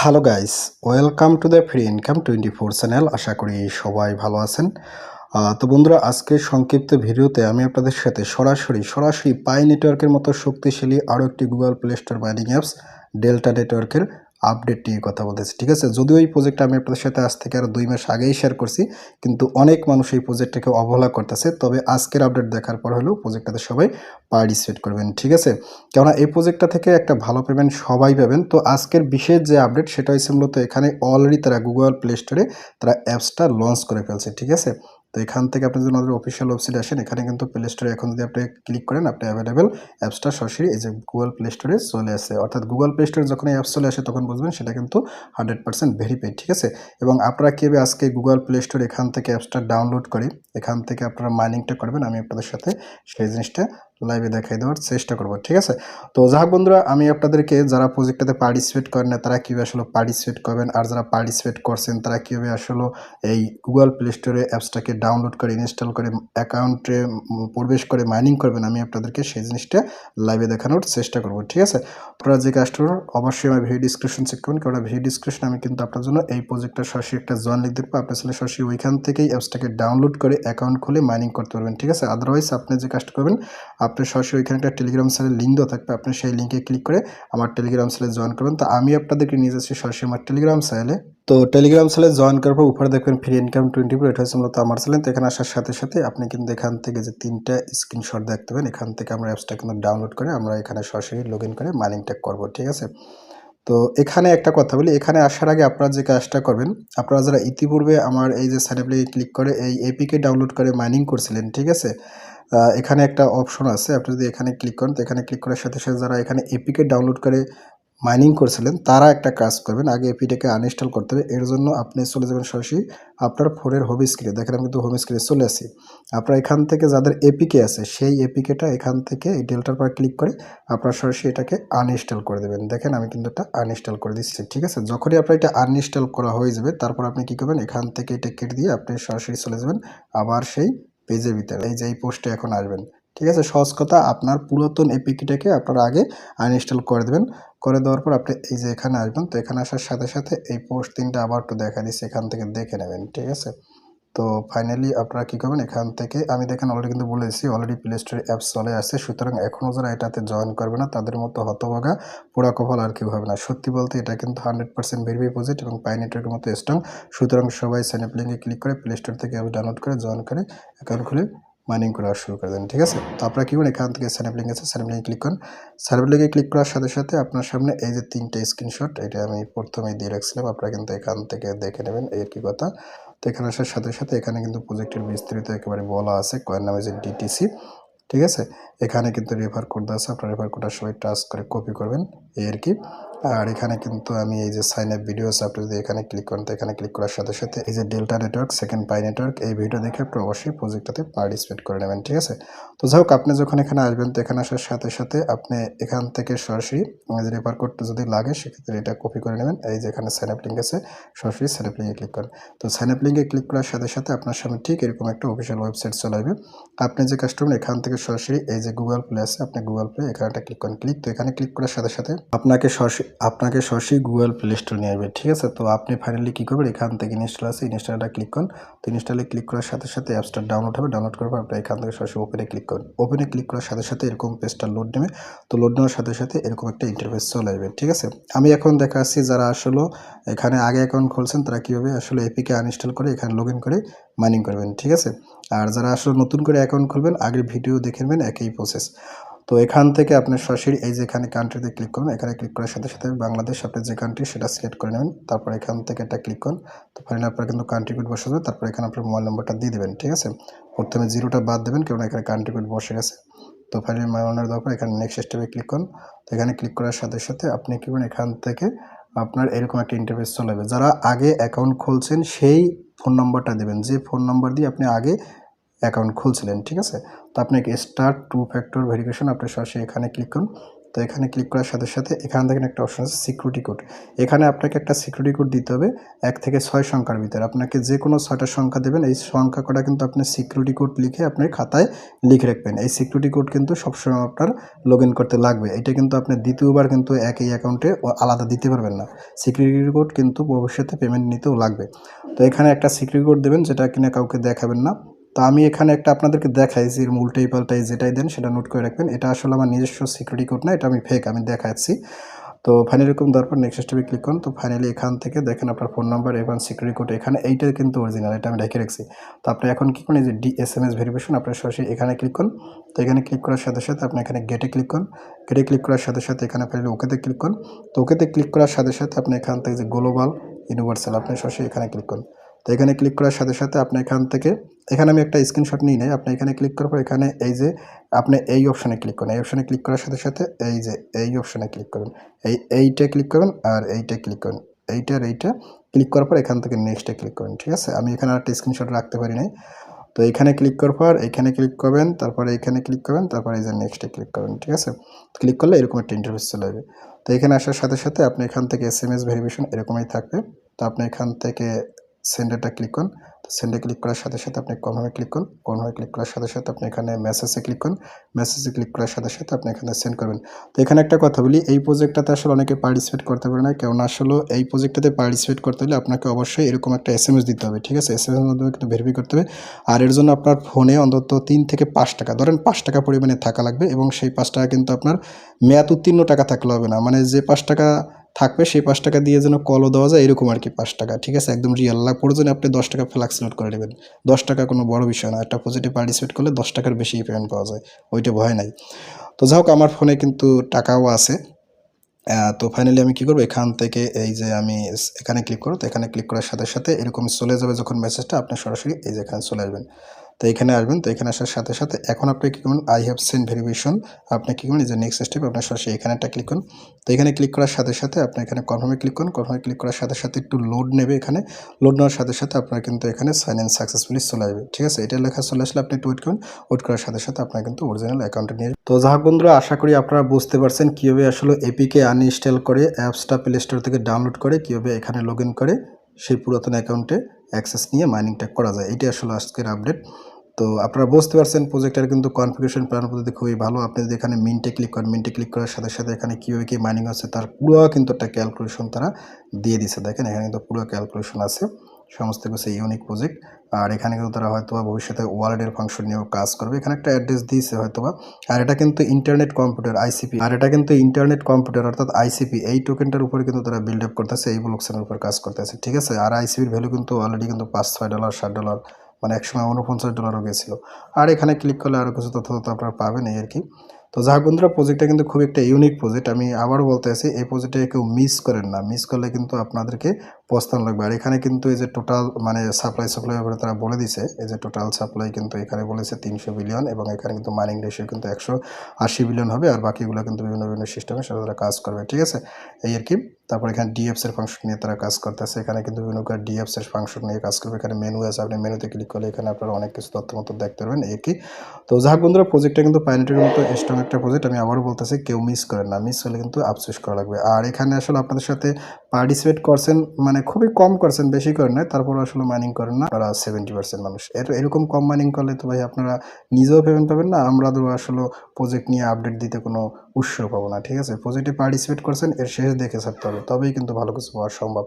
Hello guys welcome to the free income twenty four channel আশা করি সবাই ভালো আছেন। তো বন্ধুরা, আজকে সংক্ষিপ্ত ভিডিওতে আমি আপনাদের সাথে সরাসরি সরাসরি পাই নেটওয়ার্কের মতো শক্তিশালী আরও একটি Google Play Store mining apps Delta নেটওয়ার্কের আপডেট নিয়ে কথা বলতেছি, ঠিক আছে? যদিও এই প্রজেক্টটা আমি আপনাদের সাথে আজ থেকে আরও দুই মাস আগেই শেয়ার করছি, কিন্তু অনেক মানুষ এই প্রজেক্টটাকে অবহেলা করতেছে। তবে আজকের আপডেট দেখার পর হলেও প্রজেক্টটাতে সবাই পার্টিসিপেট করবেন, ঠিক আছে? কেননা এই প্রজেক্টটা থেকে একটা ভালো পেমেন্ট সবাই পাবেন। তো আজকের বিশেষ যে আপডেট সেটা হচ্ছে মূলত এখানে অলরেডি তারা গুগল প্লে স্টোরে তারা অ্যাপসটা লঞ্চ করে ফেলছে, ঠিক আছে? তো এখান থেকে আপনি যদি আমাদের অফিসিয়াল ওয়েবসাইট আসেন, এখানে কিন্তু প্লে স্টোরে এখন যদি আপনি ক্লিক করেন, আপনি অ্যাভেলেবেল অ্যাপসটা সরাসরি এই যে গুগল প্লে স্টোরে চলে আসে। অর্থাৎ গুগল প্লে স্টোরে যখন এই অ্যাপস চলে আসে, তখন বুঝবেন সেটা কিন্তু হান্ড্রেড পার্সেন্ট ভেরিফাইড ঠিক আছে? এবং আপনারা কীভাবে আজকে গুগল প্লে স্টোর এখান থেকে অ্যাপসটা ডাউনলোড করে, এখান থেকে আপনারা মাইনিংটা করবেন, আমি আপনাদের সাথে সেই জিনিসটা লাইভে দেখাই দেওয়ার চেষ্টা করব, ঠিক আছে? তো যাই হোক বন্ধুরা, আমি আপনাদেরকে যারা প্রজেক্টটাতে পার্টিসিপেট করেন না, তারা কীভাবে আসলে পার্টিসিপেট করবেন? আর যারা পার্টিসিপেট করছেন, তারা কীভাবে আসলে এই গুগল প্লে স্টোরে অ্যাপসটাকে ডাউনলোড করে ইনস্টল করে অ্যাকাউন্টে প্রবেশ করে মাইনিং করবেন? আমি আপনাদেরকে সেই জিনিসটা লাইভে দেখানোর চেষ্টা করব, ঠিক আছে? আপনারা যে কাজটা অবশ্যই আমার ভিডিও ডিসক্রিপশন চেক করবেন কারণ ভিডিও ডিসক্রিপশন আমি কিন্তু আপনার জন্য এই প্রজেক্টটা সরাসরি একটা জয়েন লিখ দেবো আপনি আসলে সরাসরি ওইখান থেকেই অ্যাপসটাকে ডাউনলোড করে অ্যাকাউন্ট খুলে মাইনিং করতে পারবেন, ঠিক আছে? আদারওয়াইজ আপনি যে কাজটা করবেন আপনি সরাসরি ওইখানে একটা টেলিগ্রাম সেলের লিঙ্ক দেওয়া থাকবে, আপনি সেই লিঙ্কে ক্লিক করে আমার টেলিগ্রাম সেলে জয়েন করবেন। তো আমি আপনাদেরকে নিয়ে যাচ্ছি সরাসরি আমার টেলিগ্রাম সেলে তো টেলিগ্রাম সেলে জয়েন করার পর উপরে দেখবেন ফ্রি ইনকাম টোয়েন্টি ফোর এটা হচ্ছে মূলত আমার চ্যানেল তো এখানে আসার সাথে সাথে আপনি কিন্তু এখান থেকে যে তিনটা স্ক্রিনশট দেখতে পাবেন এখান থেকে আমরা অ্যাপসটা কিন্তু ডাউনলোড করে আমরা এখানে সরাসরি লগ করে মাইনিংটা করব, ঠিক আছে? তো এখানে একটা কথা বলি, এখানে আসার আগে আপনারা যে কাজটা করবেন, আপনারা যারা ইতিপূর্বে আমার এই যে সাইন ক্লিক করে এই এপিকে ডাউনলোড করে মাইনিং করছিলেন, ঠিক আছে? এখানে একটা অপশন আছে। আপনি যদি এখানে ক্লিক করেন, তো এখানে ক্লিক করার সাথে সাথে যারা এখানে এপিকে ডাউনলোড করে মাইনিং করছিলেন, তারা একটা কাজ করবেন। আগে এপিটাকে আনইনস্টল করতে হবে। এর জন্য আপনি চলে যাবেন সরাসরি আপনার ফোনের হোম স্ক্রিনে দেখেন আমি কিন্তু হোম স্ক্রিনে চলে আসি। আপনার এখান থেকে যাদের এপিকে আছে, সেই এপিকেটা এখান থেকে এই ডেল্টার পর ক্লিক করে আপনার সরাসরি এটাকে আনইনস্টল করে দেবেন। দেখেন আমি কিন্তু এটা আনইনস্টল করে দিচ্ছি, ঠিক আছে? যখনই আপনার এটা আনইনস্টল করা হয়ে যাবে, তারপর আপনি কী করবেন? এখান থেকে এটা কেটে দিয়ে আপনি সরাসরি চলে যাবেন। আবার সেই পেজের ভিতরে। এই যে, এই পোস্টে এখন আসবেন। ঠিক আছে? সহজ কথা, আপনার পুরাতন এপিকিটাকে আপনারা আগে আনইনস্টল করে দেবেন। করে দেওয়ার পর আপনি এই যে, এখানে আসবেন। তো এখানে আসার সাথে সাথে এই পোস্ট তিনটা আবার একটু দেখা দিচ্ছে। এখান থেকে দেখে নেবেন। ঠিক আছে? তো ফাইনালি আপনারা কী করবেন? এখান থেকে আমি দেখেন অলরেডি কিন্তু বলেছি অলরেডি প্লে স্টোরে অ্যাপস চলে আসছে। সুতরাং এখনও যারা এটাতে জয়েন করবে না, তাদের মতো হতভাগা পোড়া কপাল আর কেউ হবে না। সত্যি বলতে এটা কিন্তু হান্ড্রেড পার্সেন্ট ভেরিফাই পজিট এবং পাই নেটওয়ার্কের মতো স্ট্রং সুতরাং সবাই সাইন লিঙ্কে ক্লিক করে প্লে স্টোর থেকে অ্যাপ ডাউনলোড করে জয়েন করে অ্যাকাউন্ট খুলে মাইনিং করা শুরু করে দেন, ঠিক আছে? তো আপনারা কী করুন এখান থেকে স্যানাপ লিঙ্ক আছে স্যানাপ লিঙ্কে ক্লিক করুন। স্যানাপ লিঙ্কে ক্লিক করার সাথে সাথে আপনার সামনে এই যে তিনটে স্ক্রিনশট এটা আমি প্রথমেই দিয়ে রাখছিলাম। আপনারা কিন্তু এখান থেকে দেখে নেবেন এই কি কথা। তো এখানে আসার সাথে সাথে এখানে কিন্তু প্রজেক্টের বিস্তারিত একেবারে বলা আছে। কয়েন নামে যে ডিটিসি ঠিক আছে? এখানে কিন্তু রেফার কোড দেওয়া আছে। আপনার রেফার কোডটা সবাই টাচ করে কপি করবেন। এই আর কি। আর এখানে কিন্তু আমি এই যে সাইন আপ ভিডিও আছে আপনি যদি এখানে ক্লিক করেন তো এখানে ক্লিক করার সাথে সাথে এই যে Delta network second Pi network এই ভিডিও দেখে আপনি অবশ্যই প্রজেক্টটাতে পার্টিসিপেট করে নেবেন, ঠিক আছে? তো যাই হোক, আপনি যখন এখানে আসবেন, তো এখানে আসার সাথে সাথে আপনি এখান থেকে সরাসরি যে রেফার কোডটা যদি লাগে, সেক্ষেত্রে এটা কপি করে নেবেন। এই যে এখানে সাইন আপ লিঙ্ক আছে, সরাসরি সাইন আপ লিঙ্কে ক্লিক করেন। তো সাইন আপ লিঙ্কে ক্লিক করার সাথে সাথে আপনার সামনে ঠিক এরকম একটা অফিসিয়াল ওয়েবসাইট চলে আসবে। আপনি যে কাস্টমার এখান থেকে সরাসরি এই যে গুগল প্লে আছে, আপনি গুগল প্লে এখানে ক্লিক করেন। ক্লিক তো এখানে ক্লিক করার সাথে সাথে আপনাকে সরাসরি আপনাকে সরাসরি গুগল প্লে স্টোর নিয়ে আসবে, ঠিক আছে? তো আপনি ফাইনালি কী করবেন? এখান থেকে ইনস্টল আছে ইনস্টলটা ক্লিক করুন। তো ইনস্টলে ক্লিক করার সাথে সাথে অ্যাপসটা ডাউনলোড হবে ডাউনলোড করার পর আপনি এখান থেকে সরাসরি ওপেনে ক্লিক করুন। ওপেনে ক্লিক করার সাথে সাথে এরকম পেজটা লোড নেবে। তো লোড নেওয়ার সাথে সাথে এরকম একটা ইন্টারফেস চলে আসবে, ঠিক আছে? আমি এখন দেখাচ্ছি যারা আসলে এখানে আগে অ্যাকাউন্ট খুলছেন, তারা কীভাবে আসলে এপিকে আনইনস্টল করে, এখানে লগ করে মাইনিং করবেন, ঠিক আছে? আর যারা আসলে নতুন করে অ্যাকাউন্ট খুলবেন, আগের ভিডিও দেখে নেবেন, একই প্রসেস তো এখান থেকে আপনি সরাসরি এই যে এখানে কান্ট্রিতে ক্লিক করুন। এখানে ক্লিক করার সাথে সাথে বাংলাদেশ আপনি যে কান্ট্রি সেটা সিলেক্ট করে নেবেন। তারপর এখান থেকে এটা ক্লিক করুন। তো ফাইনালি আপনার কিন্তু কান্ট্রি কোড বসে যাবে। তারপর এখানে আপনার মোবাইল নম্বরটা দিয়ে দেবেন, ঠিক আছে? প্রথমে জিরোটা বাদ দেবেন কারণ এখানে কান্ট্রি কোড বসে গেছে। তো ফাইনালি মোবাইল নম্বর দেওয়ার পর এখানে নেক্সট স্টেপে ক্লিক করুন। তো এখানে ক্লিক করার সাথে সাথে আপনি কী করবেন? এখান থেকে আপনার এরকম একটা ইন্টারফেস চলে যাবে। যারা আগে অ্যাকাউন্ট খুলছেন, সেই ফোন নম্বরটা দেবেন। যে ফোন নম্বর দিয়ে আপনি আগে অ্যাকাউন্ট খুলছিলেন, ঠিক আছে? তো আপনাকে স্টার্ট টু ফ্যাক্টর ভেরিফিকেশন আপনি সরাসরি এখানে ক্লিক করুন। তো এখানে ক্লিক করার সাথে সাথে এখানে দেখেন একটা অপশন আছে সিকিউরিটি কোড এখানে আপনাকে একটা সিকিউরিটি কোড দিতে হবে এক থেকে ছয় সংখ্যার ভিতরে। আপনাকে যে কোনো ছয়টা সংখ্যা দেবেন, এই সংখ্যা কটা কিন্তু আপনি সিকিউরিটি কোড লিখে আপনি খাতায় লিখে রাখবেন। এই সিকিউরিটি কোড কিন্তু সবসময় আপনার লগ করতে লাগবে। এটা কিন্তু আপনি দ্বিতীয়বার কিন্তু একই অ্যাকাউন্টে আলাদা দিতে পারবেন না। সিকিউরিটি কোড কিন্তু ভবিষ্যতে পেমেন্ট নিতেও লাগবে। তো এখানে একটা সিকিউরিটি কোড দেবেন যেটা কিনা কাউকে দেখাবেন না। তো আমি এখানে একটা আপনাদেরকে দেখাই যে উল্টাই পাল্টাই যেটাই দেন সেটা নোট করে রাখবেন। এটা আসলে আমার নিজস্ব সিকিউরিটি কোড না, এটা আমি ফেক আমি দেখাচ্ছি। তো ফাইনালি এরকম দেওয়ার পর নেক্সট স্টেপে ক্লিক করুন। তো ফাইনালি এখান থেকে দেখেন আপনার ফোন নাম্বার এবং সিকিউরিটি কোড এখানে এইটা কিন্তু অরিজিনাল এটা আমি রেখে রাখছি। তো আপনি এখন কী করুন এই যে D S M S verification আপনার সরাসরি এখানে ক্লিক করুন। তো এখানে ক্লিক করার সাথে সাথে আপনি এখানে গেটে ক্লিক করুন। গেটে ক্লিক করার সাথে সাথে এখানে ফাইনালি ওকেতে ক্লিক করুন। তো ওকেতে ক্লিক করার সাথে সাথে আপনি এখান থেকে যে গ্লোবাল ইউনিভার্সাল আপনি সরাসরি এখানে ক্লিক করুন। তো এখানে ক্লিক করার সাথে সাথে আপনি এখান থেকে, এখানে আমি একটা স্ক্রিনশট নিই নাই, আপনি এখানে ক্লিক করার পর এখানে এই যে আপনি এই অপশানে ক্লিক করেন, এই অপশানে ক্লিক করার সাথে সাথে এই যে এই অপশানে ক্লিক করুন, এই এইটা ক্লিক করুন আর এইটা ক্লিক করুন, এইটা আর এইটা ক্লিক করার পর এখান থেকে নেক্সটে ক্লিক করুন, ঠিক আছে? আমি এখানে আর একটা স্ক্রিনশট রাখতে পারি নাই। তো এখানে ক্লিক করার পর এখানে ক্লিক করবেন, তারপরে এখানে ক্লিক করবেন, তারপরে এই যে নেক্সটে ক্লিক করবেন ঠিক আছে? ক্লিক করলে এরকম একটা ইন্টারভিউ চলে যাবে তো এখানে আসার সাথে সাথে আপনি এখান থেকে এস এম এস ভেরিফিকেশন এরকমই থাকবে। তো আপনি এখান থেকে সেন্ডারটা ক্লিক করুন। তো সেন্ডে ক্লিক করার সাথে সাথে আপনি কনফার্মে ক্লিক করুন। কনফার্মে ক্লিক করার সাথে সাথে আপনি এখানে মেসেজে ক্লিক করুন। মেসেজে ক্লিক করার সাথে সাথে আপনি এখানে সেন্ড করবেন। তো এখানে একটা কথা বলি, এই প্রজেক্টটাতে আসলে অনেকে পার্টিসিপেট করতে পারে না। কেননা আসলে এই প্রজেক্টটাতে পার্টিসিপেট করতে হলে আপনাকে অবশ্যই এরকম একটা এস এস দিতে হবে, ঠিক আছে? এস এম এর মাধ্যমে কিন্তু ভেরিফাই করতে হবে। আর এর জন্য আপনার ফোনে অন্তত তিন থেকে পাঁচ টাকা, ধরেন পাঁচ টাকা পরিমাণে থাকা লাগবে এবং সেই পাঁচ টাকা কিন্তু আপনার মেয়াদ উত্তীর্ণ টাকা থাকলে হবে না। মানে যে পাঁচ টাকা থাকবে, সেই পাঁচ টাকা দিয়ে যেন কলও দেওয়া যায়, এরকম আর কি পাঁচ টাকা, ঠিক আছে? একদম রিয়াল লাগ প্রয়োজনে আপনি দশ টাকা ফ্লাক্স নোট করে নেবেন। দশ টাকা কোনো বড় বিষয় না, একটা পজিটিভ পার্টিসিপেট করলে দশ টাকার বেশি পেমেন্ট পাওয়া যায়, ওইটা ভয় নাই। তো যাই হোক, আমার ফোনে কিন্তু টাকাও আছে। তো ফাইনালি আমি কী করব? এখান থেকে এই যে আমি এখানে ক্লিক করব তো এখানে ক্লিক করার সাথে সাথে এরকম চলে যাবে যখন মেসেজটা আপনি সরাসরি এই যে এখানে চলে আসবেন। তো এখানে আসবেন, তো এখানে আসার সাথে সাথে এখন আপনি কী করবেন? আই হ্যাভ সেন্ড ভেরিফিকেশন আপনি কী করবেন? এই যে নেক্সট স্টেপ আপনার সরাসরি এখানে একটা ক্লিক করুন। তো এখানে ক্লিক করার সাথে সাথে আপনি এখানে কনফার্মে ক্লিক করুন। কনফার্মে ক্লিক করার সাথে সাথে একটু লোড নেবে এখানে। লোড নেওয়ার সাথে সাথে আপনার কিন্তু এখানে সাইন ইন সাকসেসফুলি চলে আসবে। ঠিক আছে? এটা লেখা চলে আসলে আপনি একটু ওয়েট করুন। ওয়েট করার সাথে সাথে আপনার কিন্তু অরিজিনাল অ্যাকাউন্টে নিয়ে তো যাক বন্ধুরা, আশা করি আপনারা বুঝতে পারছেন কীভাবে আসলে এপিকে আনইনস্টল করে অ্যাপসটা প্লে স্টোর থেকে ডাউনলোড করে, কীভাবে এখানে লগ করে সেই পুরাতন অ্যাকাউন্টে অ্যাক্সেস নিয়ে মাইনিংটা করা যায়। এটি আসলে আজকের আপডেট তো আপনারা বুঝতে পারছেন প্রজেক্টের কিন্তু কনফিগারেশন প্ল্যান পদ্ধতি খুবই ভালো। আপনি যদি এখানে মিনটে ক্লিক করেন মিনটে ক্লিক করার সাথে সাথে এখানে কীভাবে কী মাইনিং আছে তার পুরো কিন্তু একটা ক্যালকুলেশন তারা দিয়ে দিছে দেখেন, এখানে কিন্তু পুরো ক্যালকুলেশন আছে। সমস্ত কিছু ইউনিক প্রজেক্ট আর এখানে কিন্তু তারা হয়তো ভবিষ্যতে ওয়ার্ল্ডের ফাংশন নিয়েও কাজ করবে। এখানে একটা অ্যাড্রেস দিয়েছে হয়তো বা আর এটা কিন্তু ইন্টারনেট কম্পিউটার আইসিপি আর এটা কিন্তু ইন্টারনেট কম্পিউটার অর্থাৎ আইসিপি এই টোকেনটার উপরে কিন্তু তারা বিল্ড আপ করতেছে, এই ব্লকসের উপর কাজ করতেছে, ঠিক আছে? আর আইসিপির ভ্যালু কিন্তু অলরেডি কিন্তু পাঁচ, ছয় ডলার ষাট ডলার মানে একসময় উনপঞ্চাশ ডলারও গেছিল। আর এখানে ক্লিক করলে আরও কিছু তথ্য তথ্য আপনারা পাবেন এই আর কি। তো যাক বন্ধুরা প্রজেক্টটা কিন্তু খুব একটা ইউনিক প্রজেক্ট আমি আবারও বলতে আছি এই প্রজেক্টে কেউ মিস করেন না। মিস করলে কিন্তু আপনাদেরকে প্রস্থান লাগবে। আর এখানে কিন্তু এই যে টোটাল মানে সাপ্লাই সাপ্লাই ব্যাপারে তারা বলে দিছে, এই যে টোটাল সাপ্লাই কিন্তু এখানে বলেছে তিনশো বিলিয়ন এবং এখানে কিন্তু মাইনিং রেশিও কিন্তু একশো আশি বিলিয়ন হবে আর বাকিগুলো কিন্তু বিভিন্ন বিভিন্ন সিস্টেমে সেটা তারা কাজ করবে, ঠিক আছে? এই আর কি। তারপর এখানে ডিএফস এর ফাংশন নিয়ে তারা কাজ করতেছে। এখানে কিন্তু বিভিন্ন ডিএফস এর ফাংশন নিয়ে কাজ করবে। এখানে মেনু আছে, আপনি মেনুতে ক্লিক করলে এখানে আপনারা অনেক কিছু তথ্য মতো দেখতে পারবেন। এই কি। তো যাক বন্ধুরা প্রজেক্টটা কিন্তু পাইনেটের মতো স্ট্রং একটা প্রজেক্ট আমি আবারও বলতেছি, কেউ মিস করেন না। মিস হলে কিন্তু আফসোস করা লাগবে। আর এখানে আসলে আপনাদের সাথে পার্টিসিপেট করছেন মানে খুবই কম করছেন, বেশি করেন না তারপর আসলে মাইনিং করেন না। আপনারা সেভেন্টি পার্সেন্ট মানুষ। এর এরকম কম মাইনিং করলে তো ভাই আপনারা নিজেও পেমেন্ট পাবেন না, আমরা তো আসলে প্রজেক্ট নিয়ে আপডেট দিতে কোনো উৎস পাবো না, ঠিক আছে? প্রজেক্টে পার্টিসিপেট করছেন, এর শেষ দেখে ছাড়তে হবে, তবেই কিন্তু ভালো কিছু পাওয়া সম্ভব।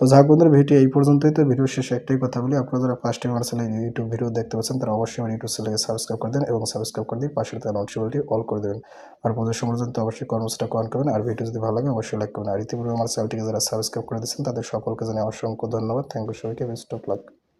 তো যাক বন্ধুরা ভিডিও এই পর্যন্তই তো। ভিডিও শেষে একটাই কথা বলি, আপনারা যারা ফার্স্ট টাইম আমার চ্যানেল ইউটিউব ভিডিও দেখতে পাচ্ছেন, তারা অবশ্যই আমার ইউটিউব চ্যানেলকে সাবস্ক্রাইব করে দেন এবং সাবস্ক্রাইব করে দিয়ে পাশে থাকা নোটিফিকেশনটি অল করে দেবেন। আর প্রজেক্ট সম্পর্কে অবশ্যই কর্মসূচিটা কন করবেন। আর ভিডিও যদি ভালো লাগে, অবশ্যই লাইক করবেন। আর ইতিপূর্বে আমার চ্যানেলটিকে যারা সাবস্ক্রাইব করে দিচ্ছেন তাদের সকলকে জানাই অসংখ্য ধন্যবাদ। থ্যাংক ইউ সবাইকে বেস্ট অফ লাক